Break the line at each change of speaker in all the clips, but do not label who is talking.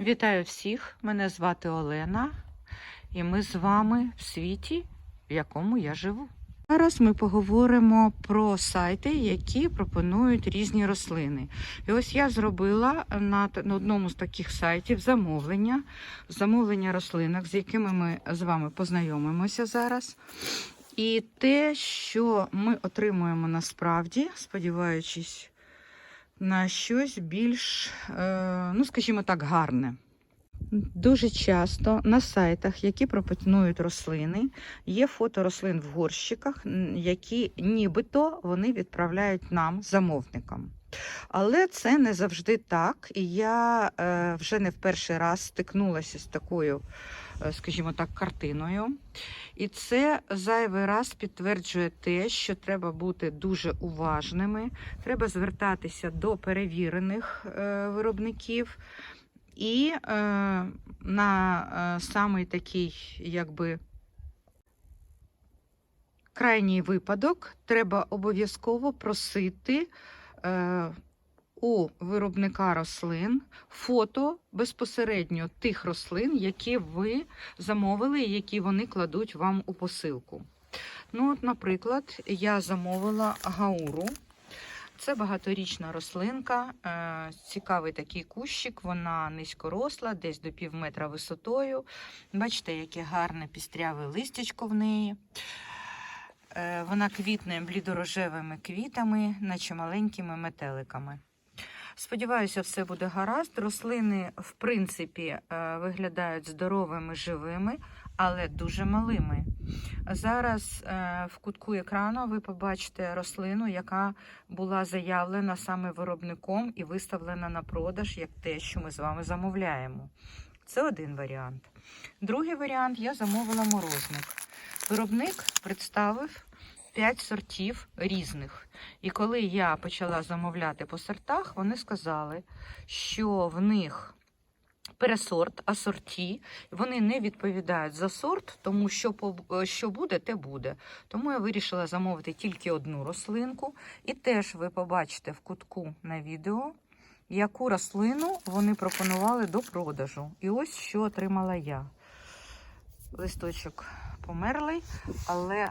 Вітаю всіх! Мене звати Олена, і ми з вами в світі, в якому я живу. Зараз ми поговоримо про сайти, які пропонують різні рослини. І ось я зробила на, одному з таких сайтів замовлення, замовлення рослинок, з якими ми з вами познайомимося зараз. І те, що ми отримуємо насправді, сподіваючись на щось більш, е, ну скажімо так, гарне. Дуже часто на сайтах, які пропонують рослини, є фото рослин в горщиках, які нібито вони відправляють нам, замовникам. Але це не завжди так. І я е, вже не в перший раз стикнулася з такою, скажімо так, картиною. І це зайвий раз підтверджує те, що треба бути дуже уважними, треба звертатися до перевірених е, виробників. І е, на е, самий такий, якби крайній випадок, треба обов'язково просити е, у виробника рослин фото безпосередньо тих рослин, які ви замовили, і які вони кладуть вам у посилку. Ну, от, наприклад, я замовила гауру. Це багаторічна рослинка, е, цікавий такий кущик, вона низькоросла, десь до пів метра висотою. Бачите, яке гарне пістряве листячко в неї. Е, Вона квітне блідорожевими квітами, наче маленькими метеликами. Сподіваюся, все буде гаразд. Рослини, в принципі, е, виглядають здоровими, живими, але дуже малими. Зараз е, в кутку екрану ви побачите рослину, яка була заявлена саме виробником і виставлена на продаж як те, що ми з вами замовляємо. Це один варіант. Другий варіант я замовила морозник. Виробник представив 5 сортів різних. І коли я почала замовляти по сортах, вони сказали, що в них пересорт, асорті, вони не відповідають за сорт, тому що, що буде, те буде. Тому я вирішила замовити тільки одну рослинку. І теж ви побачите в кутку на відео, яку рослину вони пропонували до продажу. І ось що отримала я. Листочок померлий, але,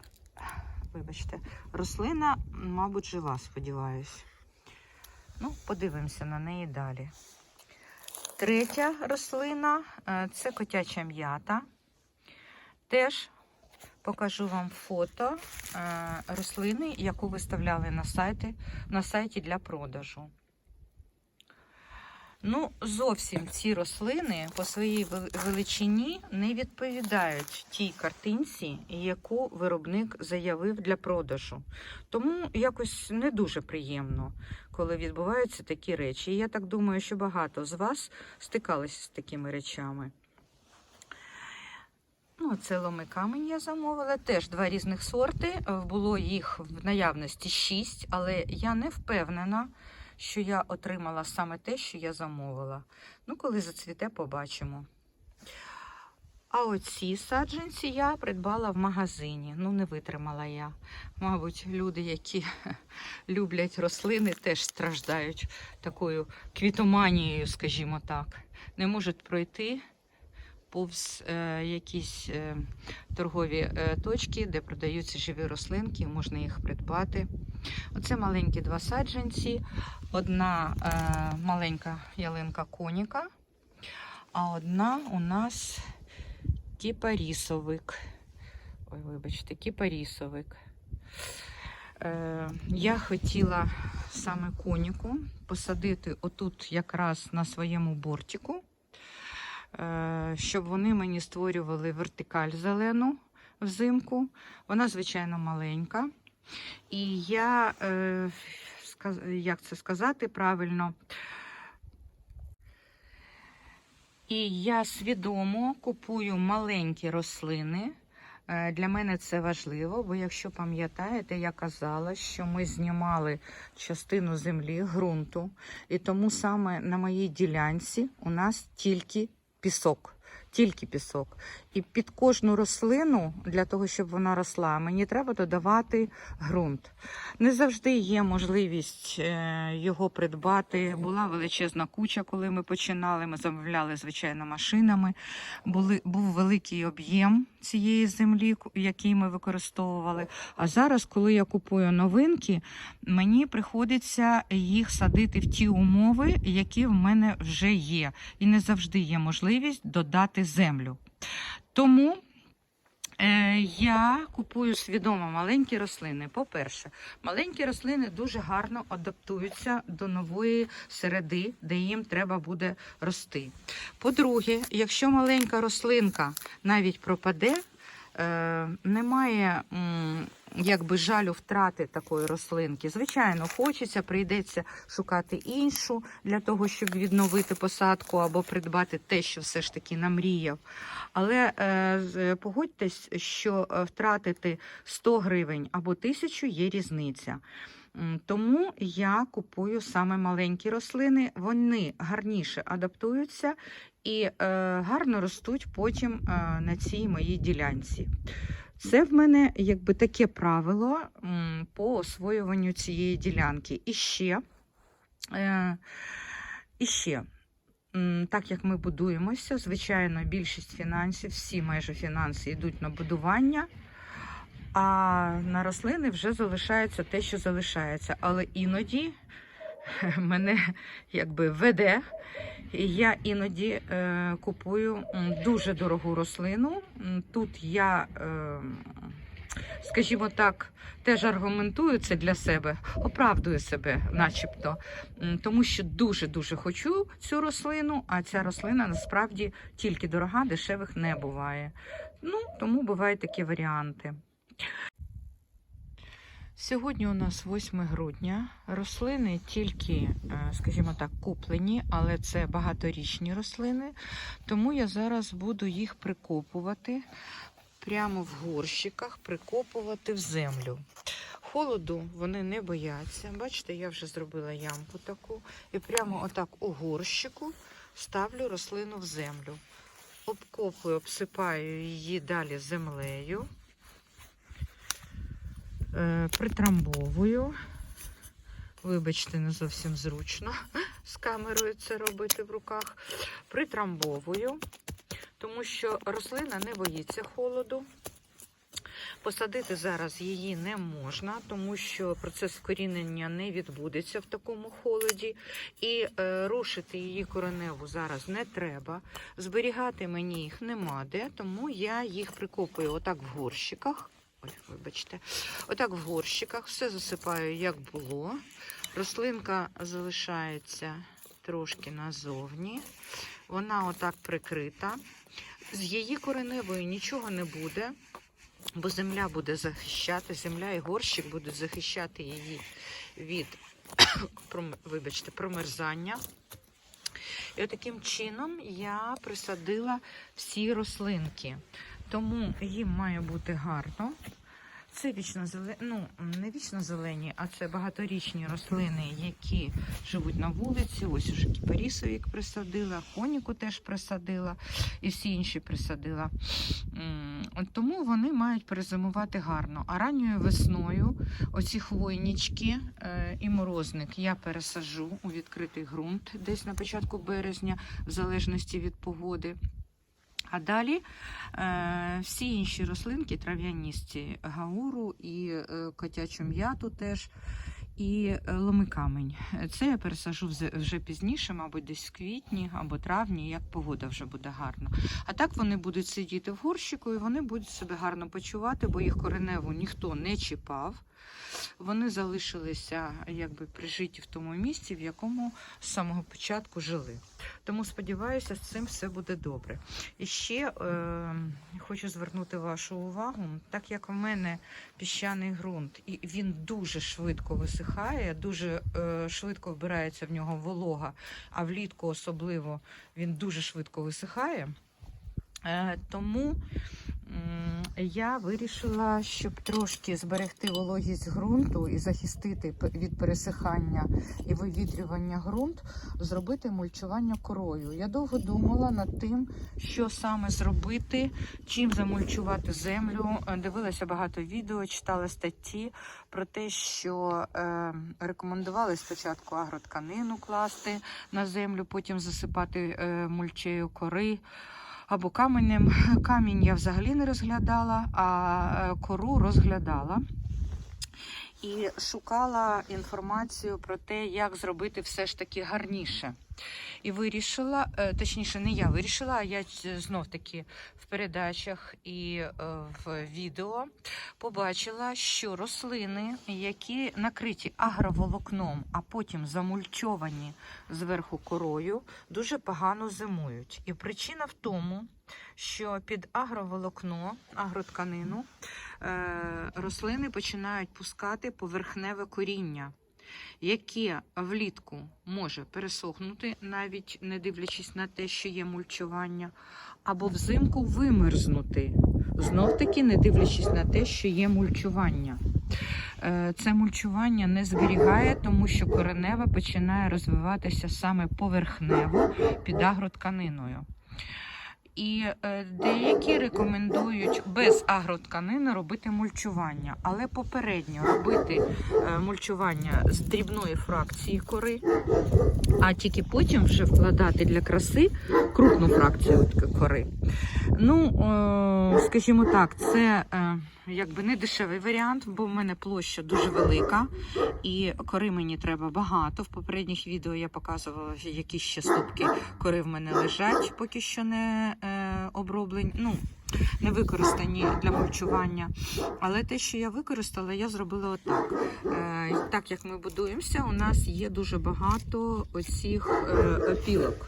вибачте, рослина, мабуть, жива, сподіваюсь. Ну, подивимося на неї далі. Третя рослина е, це котяча м'ята. Теж покажу вам фото е, рослини, яку виставляли на, сайті, на сайті для продажу. Ну, зовсім ці рослини по своїй величині не відповідають тій картинці, яку виробник заявив для продажу. Тому якось не дуже приємно, коли відбуваються такі речі. Я так думаю, що багато з вас стикалися з такими речами. Ну, це ломи камінь я замовила. Теж два різних сорти. Е, Було їх в наявності шість, але я не впевнена, що я отримала саме те, що я замовила. Ну, коли зацвіте, побачимо. А оці саджанці я придбала в магазині. Ну, не витримала я. Мабуть, люди, які люблять рослини, теж страждають такою квітоманією, скажімо так. Не можуть пройти повз е, якісь е, торгові е, точки, де продаються живі рослинки, можна їх придбати. Оце маленькі два саджанці, одна маленька ялинка коніка, а одна у нас кіпарісовик. Ой, вибачте, кіпарісовик. Я хотіла саме коніку посадити отут якраз на своєму бортику, щоб вони мені створювали вертикаль зелену взимку. Вона, звичайно, маленька. І я, е, як це сказати правильно, і я свідомо купую маленькі рослини. Е, Для мене це важливо, бо якщо пам'ятаєте, я казала, що ми знімали частину землі, ґрунту, і тому саме на моїй ділянці у нас тільки пісок. Тільки пісок. І під кожну рослину, для того, щоб вона росла, мені треба додавати ґрунт. Не завжди є можливість е, його придбати. Була величезна куча, коли ми починали. Ми замовляли, звичайно, машинами. Були, був великий об'єм цієї землі, який ми використовували. А зараз, коли я купую новинки, мені приходиться їх садити в ті умови, які в мене вже є. І не завжди є можливість додати землю. Тому е, я купую свідомо маленькі рослини. По-перше, маленькі рослини дуже гарно адаптуються до нової середи, де їм треба буде рости. По-друге, якщо маленька рослинка навіть пропаде, немає м, якби жалю втрати такої рослинки. Звичайно, хочеться, прийдеться шукати іншу для того, щоб відновити посадку або придбати те, що все ж таки намріяв. Але е, погодьтесь, що е, втратити 100 гривень або 1000 є різниця. Тому я купую саме маленькі рослини, вони гарніше адаптуються і е, гарно ростуть потім е, на цій моїй ділянці. Це в мене якби таке правило м, по освоюванню цієї ділянки. І ще, е, і ще. Так як ми будуємося, звичайно, більшість фінансів, всі майже фінанси йдуть на будування, а на рослини вже залишається те, що залишається. Але іноді мене якби веде, і я іноді е, купую дуже дорогу рослину. Тут я, е, скажімо так, теж аргументую це для себе, оправдую себе, начебто, тому що дуже-дуже хочу цю рослину, а ця рослина насправді тільки дорога, дешевих не буває. Ну, тому бувають такі варіанти. Сьогодні у нас 8 грудня. Рослини тільки, е, скажімо так, куплені, але це багаторічні рослини. Тому я зараз буду їх прикопувати прямо в горщиках, прикопувати в землю. Холоду вони не бояться. Бачите, я вже зробила ямку таку. І прямо отак у горщику ставлю рослину в землю. Обкопую, обсипаю її далі землею. Е, притрамбовую. Вибачте, не зовсім зручно з камерою це робити в руках. Притрамбовую, тому що рослина не боїться холоду. Посадити зараз її не можна, тому що процес вкорінення не відбудеться в такому холоді. І е, рушити її кореневу зараз не треба. Зберігати мені їх нема де, тому я їх прикопую отак в горщиках. Ой, вибачте, отак в горщиках, все засипаю, як було. Рослинка залишається трошки назовні. Вона отак прикрита. З її кореневою нічого не буде, бо земля буде захищати, земля і горщик будуть захищати її від вибачте, промерзання. І таким чином я присадила всі рослинки. Тому їм має бути гарно. Це вічно зелені, ну не вічно зелені, а це багаторічні рослини, які живуть на вулиці. Ось уже кіпарісовік присадила, хоніку теж присадила і всі інші присадила. Тому вони мають перезимувати гарно. А ранньою весною оці хвойнички е, і морозник я пересаджу у відкритий ґрунт десь на початку березня, в залежності від погоди. А далі е, всі інші рослинки, трав'яністі гауру і е, котячу м'яту теж, і е, ломикамень. Це я пересажу вже пізніше, мабуть, десь в квітні або травні, як погода вже буде гарна. А так вони будуть сидіти в горщику і вони будуть себе гарно почувати, бо їх кореневу ніхто не чіпав. Вони залишилися якби прижиті в тому місці, в якому з самого початку жили. Тому сподіваюся, з цим все буде добре. І ще е, хочу звернути вашу увагу, так як у мене піщаний ґрунт, і він дуже швидко висихає, дуже е, швидко вбирається в нього волога, а влітку особливо він дуже швидко висихає. Е, тому Я вирішила, щоб трошки зберегти вологість ґрунту і захистити від пересихання і вивітрювання ґрунт, зробити мульчування корою. Я довго думала над тим, що саме зробити, чим замульчувати землю. Е, Дивилася багато відео, читала статті про те, що е, рекомендували спочатку агротканину класти на землю, потім засипати е, мульчею кори або каменем. Камінь я взагалі не розглядала, а е, кору розглядала. І шукала інформацію про те, як зробити все ж таки гарніше. І вирішила, е, точніше, не я вирішила, а я знов таки в передачах і е, в відео побачила, що рослини, які накриті агроволокном, а потім замульчовані зверху корою, дуже погано зимують. І причина в тому, що під агроволокно, агротканину, е, рослини починають пускати поверхневе коріння, яке влітку може пересохнути, навіть не дивлячись на те, що є мульчування, або взимку вимерзнути, знов таки не дивлячись на те, що є мульчування. Е, Це мульчування не зберігає, тому що коренева починає розвиватися саме поверхнево під агротканиною. І е, деякі рекомендують без агротканини робити мульчування, але попередньо робити е, мульчування з дрібної фракції кори, а тільки потім вже вкладати для краси крупну фракцію кори. Ну, е, скажімо так, це е, якби не дешевий варіант, бо в мене площа дуже велика і кори мені треба багато. В попередніх відео я показувала, які ще ступки кори в мене лежать, поки що не е, оброблені, ну, не використані для мульчування. Але те, що я використала, я зробила отак. Е, так як ми будуємося, у нас є дуже багато оцих е, опілок.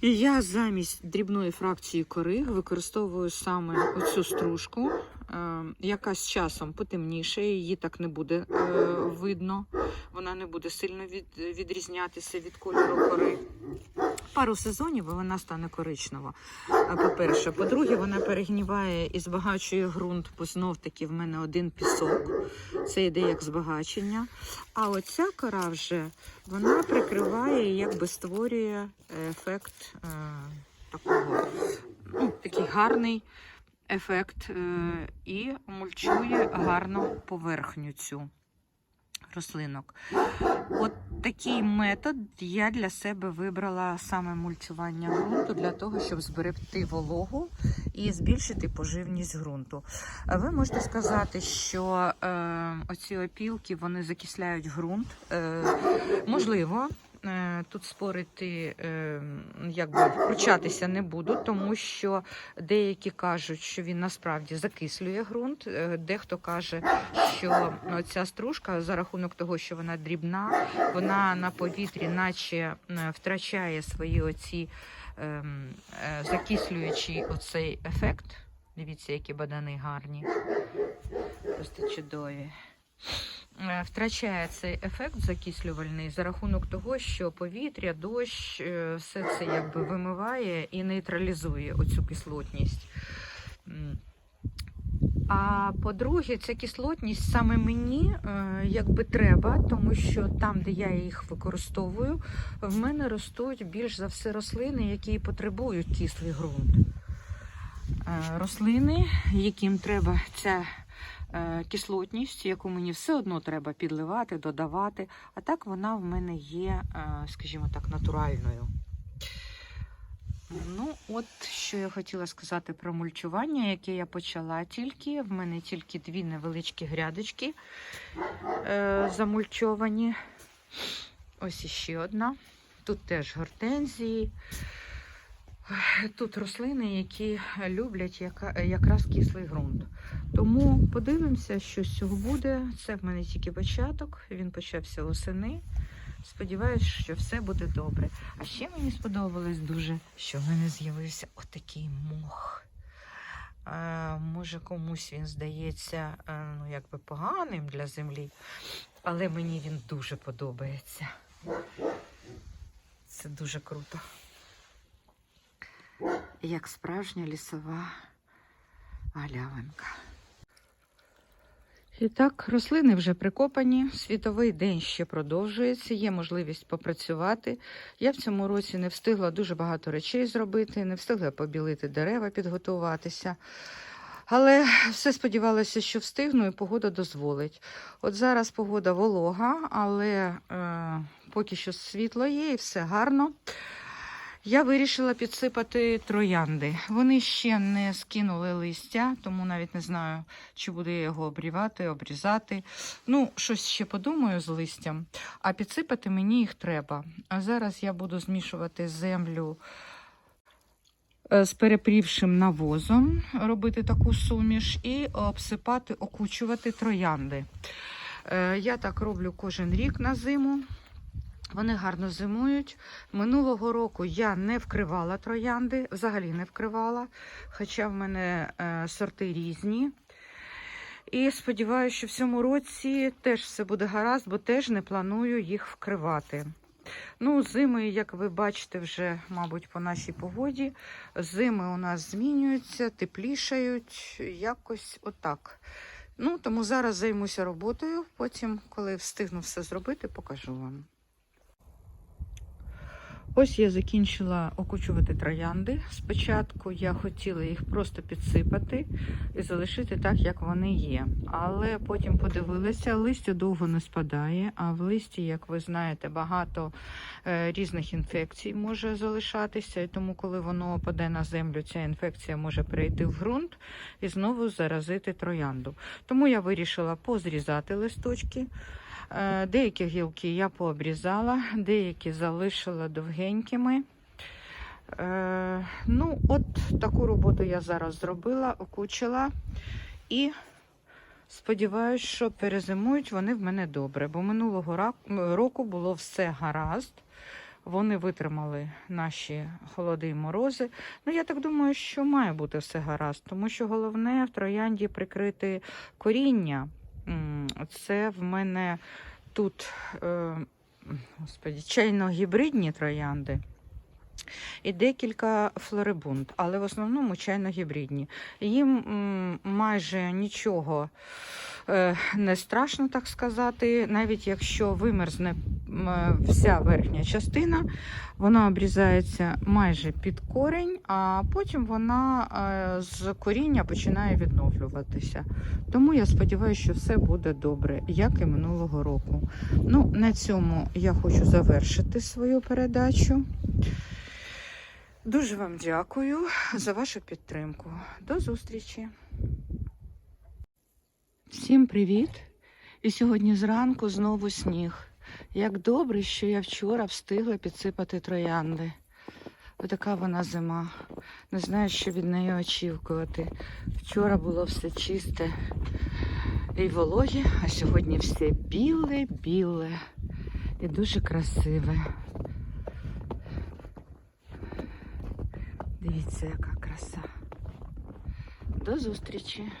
І я замість дрібної фракції кори використовую саме оцю стружку, е, яка з часом потемніше, її так не буде е, видно. Вона не буде сильно від, відрізнятися від кольору кори. Пару сезонів і вона стане коричнева. По-перше, по-друге, вона перегніває і збагачує ґрунт, бо знов таки в мене один пісок. Це йде як збагачення. А оця кора вже вона прикриває і якби створює ефект е, такого, ну, такий гарний ефект е, і мульчує гарно поверхню цю рослинок. От такий метод я для себе вибрала саме мульчування ґрунту для того, щоб зберегти вологу і збільшити поживність ґрунту. Ви можете сказати, що е, оці опілки вони закисляють ґрунт. Е, можливо. Е, Тут спорити, е, якби вручатися не буду, тому що деякі кажуть, що він насправді закислює ґрунт. е, Дехто каже, що ця стружка за рахунок того, що вона дрібна, вона на повітрі, наче втрачає свої оці ем, закислюючий оцей ефект. Дивіться, які бадани гарні, просто чудові. Е, Втрачає цей ефект закислювальний за рахунок того, що повітря, дощ, е, все це якби вимиває і нейтралізує оцю кислотність. А по-друге, ця кислотність саме мені е, якби треба, тому що там, де я їх використовую, в мене ростуть більш за все рослини, які потребують кислий ґрунт. Рослини, яким треба ця кислотність, яку мені все одно треба підливати, додавати, а так вона в мене є, е, скажімо так, натуральною. Ну, от що я хотіла сказати про мульчування, яке я почала тільки. В мене тільки дві невеличкі грядочки е, замульчовані. Ось іще одна. Тут теж гортензії. Тут рослини, які люблять якраз кислий ґрунт. Тому подивимося, що з цього буде. Це в мене тільки початок, він почався осени. Сподіваюсь, що все буде добре. А ще мені сподобалось дуже, що в мене з'явився отакий мох. Е, може, комусь він здається е, ну, якби поганим для землі, але мені він дуже подобається. Це дуже круто. Як справжня лісова галявинка. І так, рослини вже прикопані, світовий день ще продовжується, є можливість попрацювати. Я в цьому році не встигла дуже багато речей зробити, не встигла побілити дерева, підготуватися. Але все сподівалася, що встигну і погода дозволить. От зараз погода волога, але е, поки що світло є і все гарно. Я вирішила підсипати троянди. Вони ще не скинули листя, тому навіть не знаю, чи буду я його обрівати, обрізати. Ну, щось ще подумаю з листям, а підсипати мені їх треба. А зараз я буду змішувати землю е, з перепрівшим навозом, робити таку суміш і обсипати, окучувати троянди. Е, Я так роблю кожен рік на зиму. Вони гарно зимують. Минулого року я не вкривала троянди, взагалі не вкривала, хоча в мене е, сорти різні. І сподіваюся, що в цьому році теж все буде гаразд, бо теж не планую їх вкривати. Ну, зими, як ви бачите, вже, мабуть, по нашій погоді, зими у нас змінюються, теплішають, якось отак. Ну, тому зараз займуся роботою, потім, коли встигну все зробити, покажу вам. Ось я закінчила окучувати троянди. Спочатку я хотіла їх просто підсипати і залишити так, як вони є. Але потім подивилася, листя довго не спадає, а в листі, як ви знаєте, багато е, різних інфекцій може залишатися. І тому, коли воно опаде на землю, ця інфекція може перейти в ґрунт і знову заразити троянду. Тому я вирішила позрізати листочки. Е, Деякі гілки я пообрізала, деякі залишила довгенькими. Е, Ну, от таку роботу я зараз зробила, окучила і сподіваюся, що перезимують вони в мене добре, бо минулого року було все гаразд. Вони витримали наші холоди і морози. Ну, я так думаю, що має бути все гаразд, тому що головне в троянді прикрити коріння. Це в мене тут е, господі, чайно-гібридні троянди. І декілька флорибунд, але в основному чайно-гібридні. Їм майже нічого е, не страшно, так сказати. Навіть якщо вимерзне е, вся верхня частина, вона обрізається майже під корінь, а потім вона е, з коріння починає відновлюватися. Тому я сподіваюся, що все буде добре, як і минулого року. Ну, на цьому я хочу завершити свою передачу. Дуже вам дякую за вашу підтримку. До зустрічі. Всім привіт! І сьогодні зранку знову сніг. Як добре, що я вчора встигла підсипати троянди. Отака вона зима. Не знаю, що від неї очікувати. Вчора було все чисте і вологе, а сьогодні все біле-біле і дуже красиве. Дивіться, яка краса. До зустрічі!